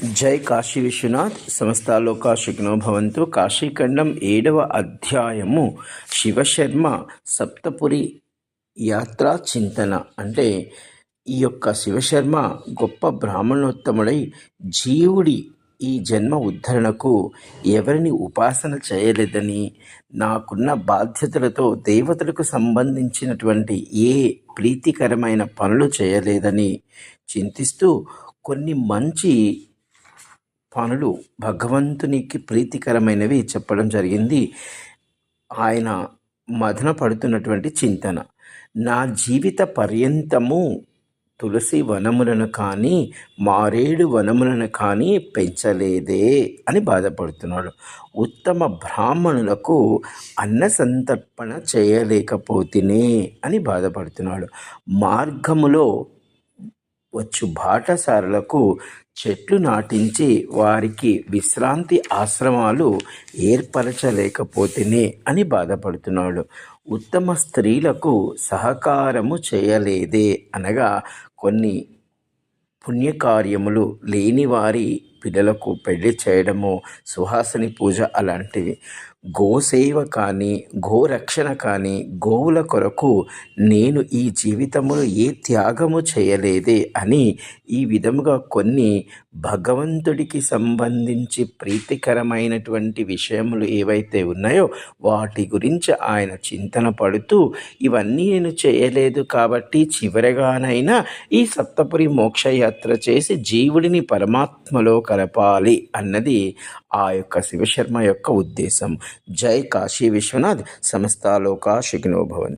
జై కాశీ విశ్వనాథ్. సమస్తాలోకా శిగ్నో భవంతు. కాశీఖండం ఏడవ అధ్యాయము. శివశర్మ సప్తపురి యాత్రా చింతన. అంటే ఈ యొక్క శివశర్మ గొప్ప బ్రాహ్మణోత్తముడై జీవుడి ఈ జన్మ ఉద్ధరణకు ఎవరిని ఉపాసన చేయలేదని నాకున్న బాధ్యతలతో దేవతలకు సంబంధించినటువంటి ఏ ప్రీతికరమైన పనులు చేయలేదని చింతిస్తూ కొన్ని మంచి పనులు భగవంతునికి ప్రీతికరమైనవి చెప్పడం జరిగింది. ఆయన మదన పడుతున్నటువంటి చింతన. నా జీవిత పర్యంతము తులసి వనములను కానీ మారేడు వనములను కానీ పెంచలేదే అని బాధపడుతున్నాడు. ఉత్తమ బ్రాహ్మణులకు అన్న సంతర్పణ చేయలేకపోతేనే అని బాధపడుతున్నాడు. మార్గములో వచ్చు. బాటసారులకు చెట్లు నాటించి వారికి విశ్రాంతి ఆశ్రమాలు ఏర్పరచలేకపోతేనే అని బాధపడుతున్నాడు. ఉత్తమ స్త్రీలకు సహకారము చేయలేదే అనగా కొన్ని పుణ్యకార్యములు లేని వారి పిల్లలకు పెళ్ళి చేయడము సుహాసిని పూజ అలాంటివి. గోసేవ కానీ గోరక్షణ కానీ గోవుల కొరకు నేను ఈ జీవితములో ఏ త్యాగము చేయలేదే అని ఈ విధముగా కొన్ని భగవంతుడికి సంబంధించి ప్రీతికరమైనటువంటి విషయములు ఏవైతే ఉన్నాయో వాటి గురించి ఆయన చింతన పడుతూ ఇవన్నీ నేను చేయలేదు కాబట్టి చివరగానైనా ఈ సప్తపురి మోక్షయాత్ర చేసి జీవుడిని పరమాత్మలో కలపాలి అన్నది ఆ యొక్క శివశర్మ యొక్క ఉద్దేశం జై కాశీ విశ్వనాథ్ సమస్తాలోకా శిఖినో భవంతు